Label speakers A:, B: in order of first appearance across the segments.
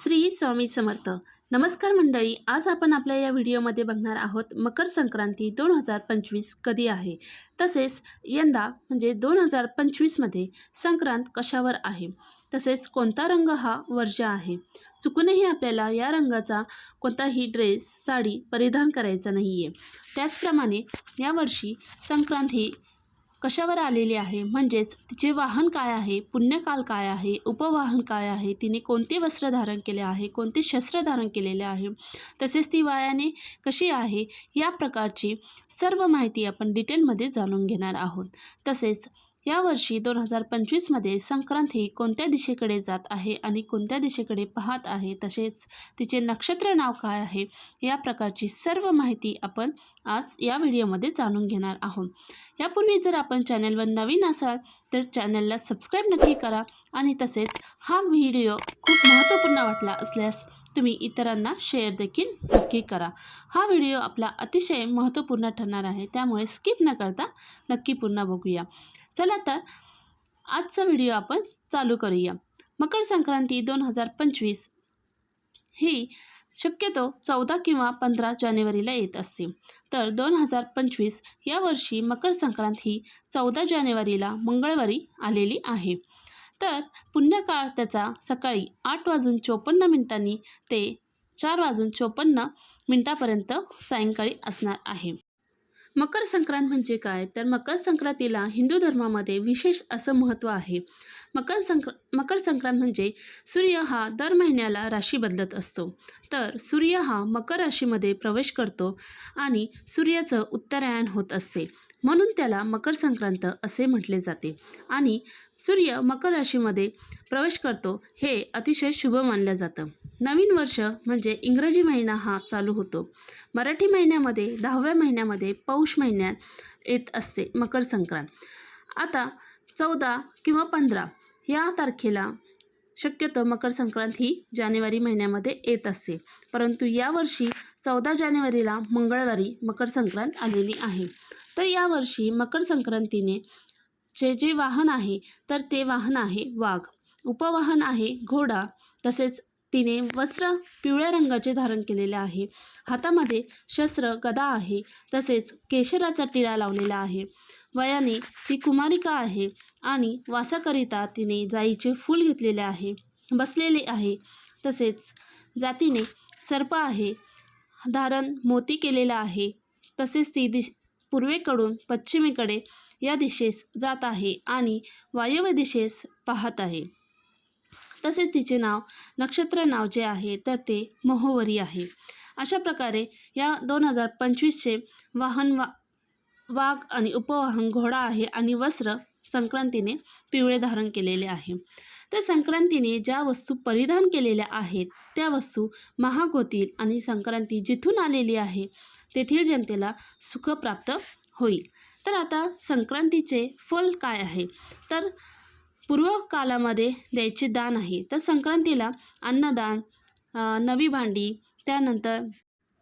A: श्री स्वामी समर्थ. नमस्कार मंडळी आज आपण आपल्या या व्हिडिओमध्ये बघणार आहोत मकर संक्रांती दोन हजार पंचवीस कधी आहे? तसेच यंदा म्हणजे दोन हजार पंचवीसमध्ये संक्रांत कशावर आहे? तसेच कोणता रंग हा वर्ज्य आहे? चुकूनही आपल्याला या रंगाचा कोणताही ड्रेस साडी परिधान करायचा नाही आहे त्याचप्रमाणे यावर्षी संक्रांत ही कशावर आलेली आहे? म्हणजेच तिचे वाहन काय आहे? पुण्यकाल काय आहे? उपवाहन काय आहे? तिने कोणते वस्त्र धारण केले आहे? कोणते शस्त्र धारण केलेले आहे? तसेच ती वायाने कशी आहे? या प्रकारची सर्व माहिती आपण डिटेलमध्ये जाणून घेणार आहोत. तसेच यावर्षी दोन हजार पंचवीसमध्ये संक्रांत ही कोणत्या दिशेकडे जात आहे आणि कोणत्या दिशेकडे पाहत आहे तसेच तिचे नक्षत्र नाव काय आहे या प्रकारची सर्व माहिती आपण आज या व्हिडिओमध्ये जाणून घेणार आहोत. यापूर्वी जर आपण चॅनलवर नवीन असाल तर चॅनलला सबस्क्राईब नक्की करा आणि तसेच हा व्हिडिओ खूप महत्त्वपूर्ण वाटला असल्यास तुम्ही इतरांना शेअर देखील नक्की करा. हा व्हिडिओ आपला अतिशय महत्त्वपूर्ण ठरणार आहे. त्यामुळे स्किप न करता नक्की पुन्हा बघूया. चला तर आजचा व्हिडिओ आपण चालू करूया. मकर संक्रांती दोन हजार पंचवीस ही शक्यतो चौदा किंवा पंधरा जानेवारीला येत असते. तर दोन हजार पंचवीस या वर्षी मकर संक्रांत ही चौदा जानेवारीला मंगळवारी आलेली आहे. तर पुण्यकाळ त्याचा सकाळी आठ वाजून चोपन्न मिनिटांनी ते चार वाजून चोपन्न मिनिटापर्यंत सायंकाळी असणार आहे. मकर संक्रांत म्हणजे काय? तर मकर संक्रांतीला हिंदू धर्मामध्ये विशेष असं महत्त्व आहे. मकर संक्र मकर संक्रांत म्हणजे सूर्य हा दर महिन्याला राशी बदलत असतो. तर सूर्य हा मकर राशीमध्ये प्रवेश करतो आणि सूर्याचं उत्तरायण होत असते. म्हणून त्याला मकर संक्रांत असे म्हटले जाते. आणि सूर्य मकर राशीमध्ये प्रवेश करतो हे अतिशय शुभ मानलं जातं. नवीन वर्ष म्हणजे इंग्रजी महिना हा चालू होतो. मराठी महिन्यामध्ये दहाव्या महिन्यामध्ये पौष महिन्यात येत असते मकर संक्रांत. आता चौदा किंवा पंधरा या तारखेला शक्यतो मकर संक्रांत ही जानेवारी महिन्यामध्ये येत असते. परंतु यावर्षी चौदा जानेवारीला मंगळवारी मकर संक्रांत आलेली आहे. तर यावर्षी मकर संक्रांतीने जे जे वाहन आहे तर ते वाहन आहे वाघ. उपवाहन आहे घोडा. तसेच तिने वस्त्र पिवळ्या रंगाचे धारण केलेले आहे. हातामध्ये शस्त्र गदा आहे. तसेच केशराचा टिळा लावलेला आहे. वयाने ती कुमारिका आहे आणि वासाकरिता तिने जाईचे फूल घेतलेले आहे बसलेले आहे. तसेच जातीने सर्प आहे धारण मोती केलेला आहे. तसेच ती दिश पूर्वेकडून पश्चिमेकडे या दिशेस जात आहे आणि वायव्य दिशेस पाहत आहे. तसेच तिचे नाव नक्षत्र नाव जे आहे तर ते महोवरी आहे. अशा प्रकारे या दोन हजार पंचवीसचे वाहन वा वाघ आणि उपवाहन घोडा आहे आणि वस्त्र संक्रांतीने पिवळे धारण केलेले आहे. तर संक्रांतीने ज्या वस्तू परिधान केलेल्या आहेत त्या वस्तू महाग होतील आणि संक्रांती जिथून आलेली आहे तेथील जनतेला सुख प्राप्त होईल. तर आता संक्रांतीचे फल काय आहे? तर पूर्व कालामध्ये द्यायचे दान आहे. तर संक्रांतीला अन्नदान नवी भांडी त्यानंतर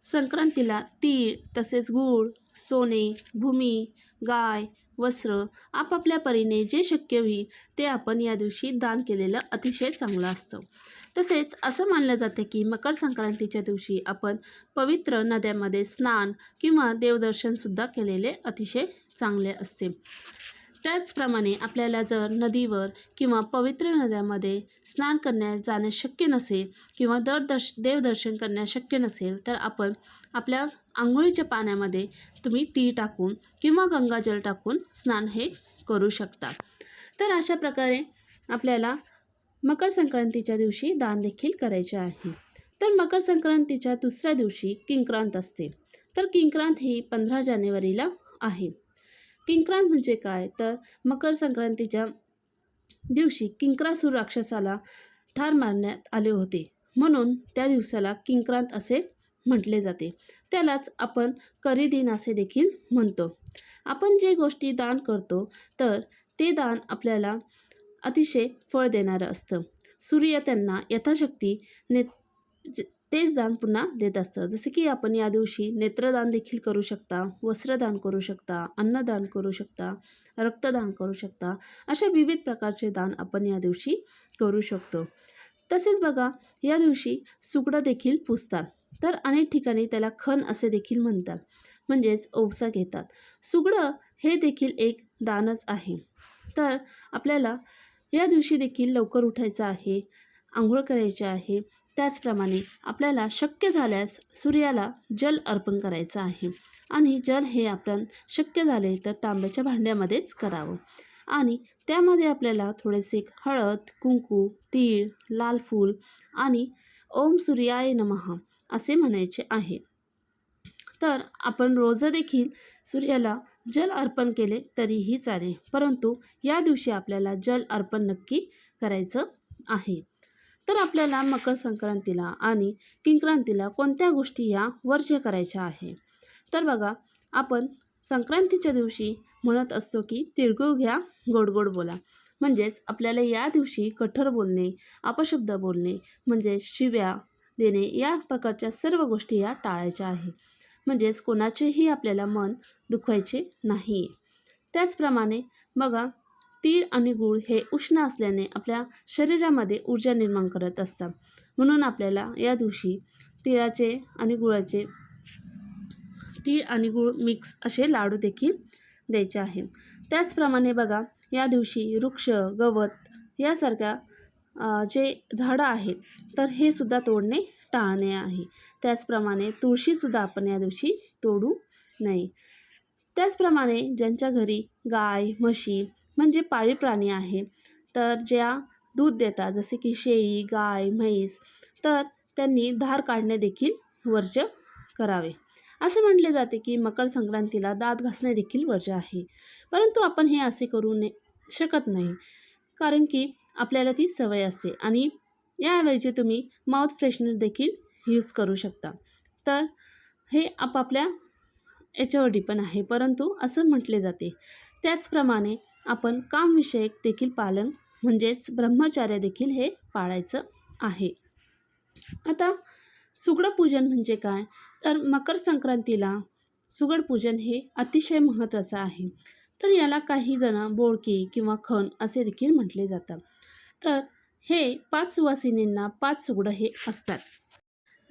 A: संक्रांतीला तीळ तसेच गूळ सोने भूमी गाय वस्त्र आपापल्या परीने जे शक्य होईल ते आपण या दिवशी दान केलेलं अतिशय चांगलं असतं. तसेच असं मानलं जाते की मकर संक्रांतीच्या दिवशी आपण पवित्र नद्यामध्ये स्नान किंवा देवदर्शनसुद्धा केलेले अतिशय चांगले असते. त्याचप्रमाणे आपल्याला जर नदीवर किंवा पवित्र नद्यामध्ये स्नान करण्यास जाणे शक्य नसेल किंवा दर दर्श देवदर्शन करण्यास शक्य नसेल तर आपण आपल्या आंघोळीच्या पाण्यामध्ये तुम्ही ती टाकून किंवा गंगाजल टाकून स्नान हे करू शकता. तर अशा प्रकारे आपल्याला मकर संक्रांतीच्या दिवशी दान देखील करायचे आहे. तर मकर संक्रांतीच्या दुसऱ्या दिवशी किंक्रांत असते. तर किंक्रांत ही पंधरा जानेवारीला आहे. किंक्रांत म्हणजे काय? तर मकर संक्रांतीच्या दिवशी किंक्रासूर राक्षसाला ठार मारण्यात आले होते. म्हणून त्या दिवसाला किंक्रांत असे म्हटले जाते. त्यालाच आपण करिदिन असे देखील म्हणतो. आपण जे गोष्टी दान करतो तर ते दान आपल्याला अतिशय फळ देणारं असतं. सूर्य त्यांना यथाशक्ती ने तेच दान पुन्हा देत असतं. जसे की आपण या दिवशी नेत्रदान देखील करू शकता वस्त्रदान करू शकता अन्नदान करू शकता रक्तदान करू शकता अशा विविध प्रकारचे दान आपण या दिवशी करू शकतो. तसेच बघा या दिवशी सुगडं देखील पुजतात तर अनेक ठिकाणी त्याला खण असे देखील म्हणतात. म्हणजेच ओवसा घेतात. सुगडं हे देखील एक दानच आहे. तर आपल्याला या दिवशी देखील लवकर उठायचं आहे आंघोळ करायची आहे. त्याचप्रमाणे आपल्याला शक्य झाल्यास सूर्याला जल अर्पण करायचं आहे. आणि जल हे आपण शक्य झाले तर तांब्याच्या भांड्यामध्येच करावं. आणि त्यामध्ये आपल्याला थोडेसे हळद कुंकू तीळ लाल फूल आणि ओम सूर्याय नमः असे म्हणायचे आहे. तर आपण रोज देखील सूर्याला जल अर्पण केले तरीही चालेल परंतु या दिवशी आपल्याला जल अर्पण नक्की करायचं आहे. तर आपल्याला मकर संक्रांतीला आणि किंक्रांतीला कोणत्या गोष्टी या वर्ज्य करायच्या आहे? तर बघा आपण संक्रांतीच्या दिवशी म्हणत असतो की तिळगुळ घ्या गोड गोड बोला. म्हणजेच आपल्याला या दिवशी कठोर बोलणे अपशब्द बोलणे म्हणजे शिव्या देणे या प्रकारच्या सर्व गोष्टी या टाळायच्या आहे. म्हणजेच कोणाचेही आपल्याला मन दुखवायचे नाही त्याचप्रमाणे बघा तीळ आणि गूळ हे उष्ण असल्याने आपल्या शरीरामध्ये ऊर्जा निर्माण करत असतात. म्हणून आपल्याला या दिवशी तिळाचे आणि गुळाचे तीळ आणि गूळ मिक्स असे लाडू देखील द्यायचे आहेत त्याचप्रमाणे बघा या दिवशी वृक्ष गवत यासारख्या जे झाडं आहेत तर हे सुद्धा तोडणे टाळणे आहे. त्याचप्रमाणे तुळशीसुद्धा आपण या दिवशी तोडू नये. त्याचप्रमाणे ज्यांच्या घरी गाय म्हशी म्हणजे पाळीव प्राणी आहे तर ज्या दूध देतात जसे की शेळी गाय म्हैस तर त्यांनी धार काढणे देखील वर्ज्य करावे. असे म्हटले जाते की मकर संक्रांतीला दात घासणे देखील वर्ज्य आहे. परंतु आपण हे असे करू ने शकत नाही कारण की आपल्याला ती सवय असते. आणि याऐवजी तुम्ही माउथ फ्रेशनर देखील यूज करू शकता. तर हे आपापल्या याच्यावर डिपेंड आहे. परंतु असं म्हटले जाते. त्याचप्रमाणे आपण कामविषयक देखील पालन म्हणजेच ब्रह्मचार्य देखील हे पाळायचं आहे. आता सुगडपूजन म्हणजे काय? तर मकर संक्रांतीला सुगडपूजन हे अतिशय महत्त्वाचं आहे. तर याला काही जण बोळकी किंवा खण असे देखील म्हटले जातात. तर हे पाच सुवासिनींना पाच सुगडं हे असतात.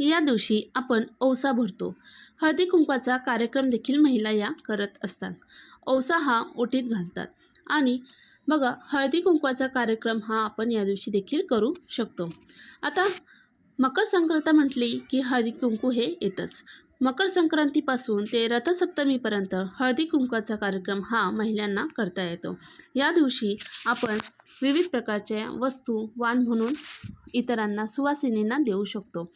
A: या दिवशी आपण औसा भरतो. हळदी कुंकवाचा कार्यक्रम देखील महिला या करत असतात. औसा हा ओटीत घालतात. आणि बघा हळदी कुंकवाचा कार्यक्रम हा आपण या दिवशी देखील करू शकतो. आता मकर संक्रांत म्हटली की हळदी कुंकू हे येतच. मकर संक्रांतीपासून ते रथसप्तमीपर्यंत हळदी कुंकवाचा कार्यक्रम हा महिलांना करता येतो. या दिवशी आपण विविध प्रकारच्या वस्तू वाण म्हणून इतरांना सुवासिनींना देऊ शकतो.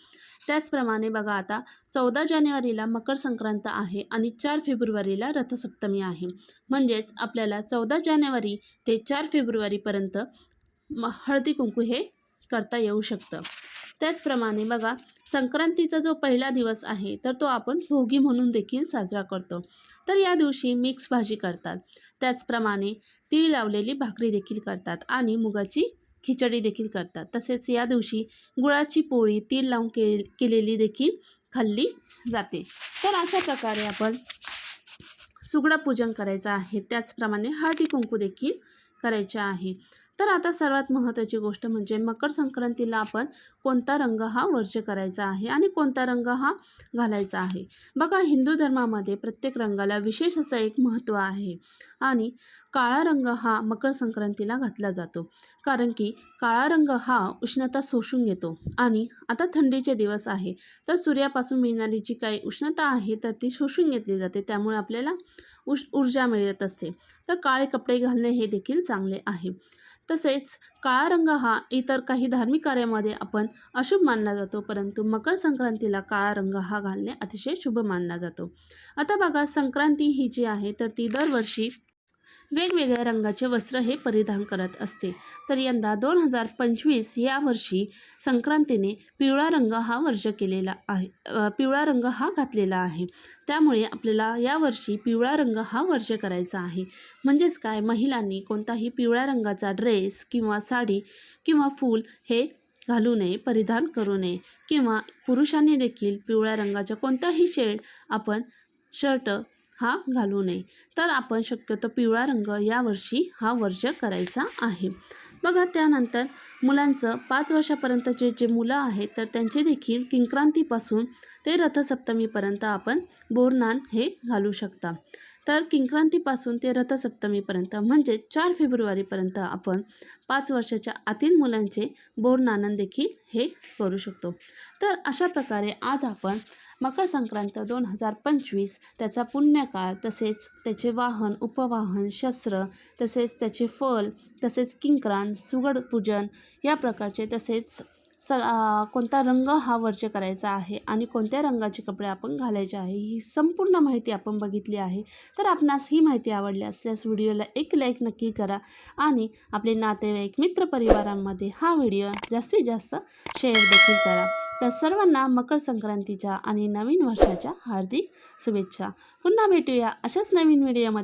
A: त्याचप्रमाणे बघा आता चौदा जानेवारीला मकर संक्रांत आहे आणि चार फेब्रुवारीला रथसप्तमी आहे. म्हणजेच आपल्याला चौदा जानेवारी ते चार फेब्रुवारीपर्यंत म हळदी कुंकू हे करता येऊ शकतं. त्याचप्रमाणे बघा संक्रांतीचा जो पहिला दिवस आहे तर तो आपण भोगी म्हणून देखील साजरा करतो. तर या दिवशी मिक्स भाजी करतात. त्याचप्रमाणे तीळ लावलेली भाकरी देखील करतात आणि मुगाची खिचडी देखील करतात. तसेच या दिवशी गुळाची पोळी तीळ लावून के केलेली देखील खाल्ली जाते. तर अशा प्रकारे आपण सुगडा पूजन करायचं आहे. त्याचप्रमाणे हळदी कुंकू देखील करायचे आहे. तर आता सर्वात महत्त्वाची गोष्ट म्हणजे मकर संक्रांतीला आपण कोणता रंग हा वर्ज्य करायचा आहे आणि कोणता रंग हा घालायचा आहे? बघा हिंदू धर्मामध्ये प्रत्येक रंगाला विशेष असं एक महत्त्व आहे आणि काळा रंग हा मकर संक्रांतीला घातला जातो. कारण की काळा रंग हा उष्णता शोषून घेतो आणि आता थंडीचे दिवस आहे. तर सूर्यापासून मिळणारी जी काही उष्णता आहे तर ती शोषून घेतली जाते. त्यामुळे आपल्याला उष ऊर्जा मिळत असते. तर काळे कपडे घालणे हे देखील चांगले आहे. तसेच काळा रंग हा इतर काही धार्मिक कार्यामध्ये आपण अशुभ मानला जातो. परंतु मकर संक्रांतीला काळा रंग हा घालणे अतिशय शुभ मानला जातो. आता बघा संक्रांती ही जी आहे तर ती दरवर्षी वेगवेगळ्या रंगाचे वस्त्र हे परिधान करत असते. तर यंदा दोन हजार पंचवीस या वर्षी संक्रांतीने पिवळा रंग हा वर्ज केलेला आहे पिवळा रंग हा घातलेला आहे. त्यामुळे आपल्याला यावर्षी पिवळा रंग हा वर्ज करायचा आहे. म्हणजेच काय? महिलांनी कोणताही पिवळ्या रंगाचा ड्रेस किंवा साडी किंवा फूल हे घालू नये परिधान करू नये किंवा पुरुषांनी देखील पिवळ्या रंगाचा कोणताही शेड आपण शर्ट हा घालू नये. तर आपण शक्यतो पिवळा रंग यावर्षी हा वर्ज करायचा आहे. बघा त्यानंतर मुलांचं पाच वर्षापर्यंतचे जे मुलं आहेत तर त्यांचे देखील किंक्रांतीपासून ते रथसप्तमीपर्यंत आपण बोरनान हे घालू शकता. तर किंक्रांतीपासून ते रथसप्तमीपर्यंत म्हणजे चार फेब्रुवारीपर्यंत आपण पाच वर्षाच्या आतील मुलांचे बोरनानन देखील हे करू शकतो. तर अशा प्रकारे आज आपण मकर संक्रांत दोन हजार पंचवीस त्याचा पुण्यकाळ तसेच त्याचे वाहन उपवाहन शस्त्र तसेच त्याचे फल तसेच किंक्रांत सुगड पूजन या प्रकारचे तसेच स कोणता रंग हा वरचे करायचा आहे आणि कोणत्या रंगाचे कपडे आपण घालायचे आहे ही संपूर्ण माहिती आपण बघितली आहे. तर आपणास ही माहिती आवडली असल्यास व्हिडिओला एक लाईक नक्की करा आणि आपले नातेवाईक मित्रपरिवारांमध्ये हा व्हिडिओ जास्तीत जास्त शेअर देखील करा. तर सर्वांना मकर संक्रांतीच्या आणि नवीन वर्षाच्या हार्दिक शुभेच्छा. पुन्हा भेटूया अशाच नवीन व्हिडिओमध्ये.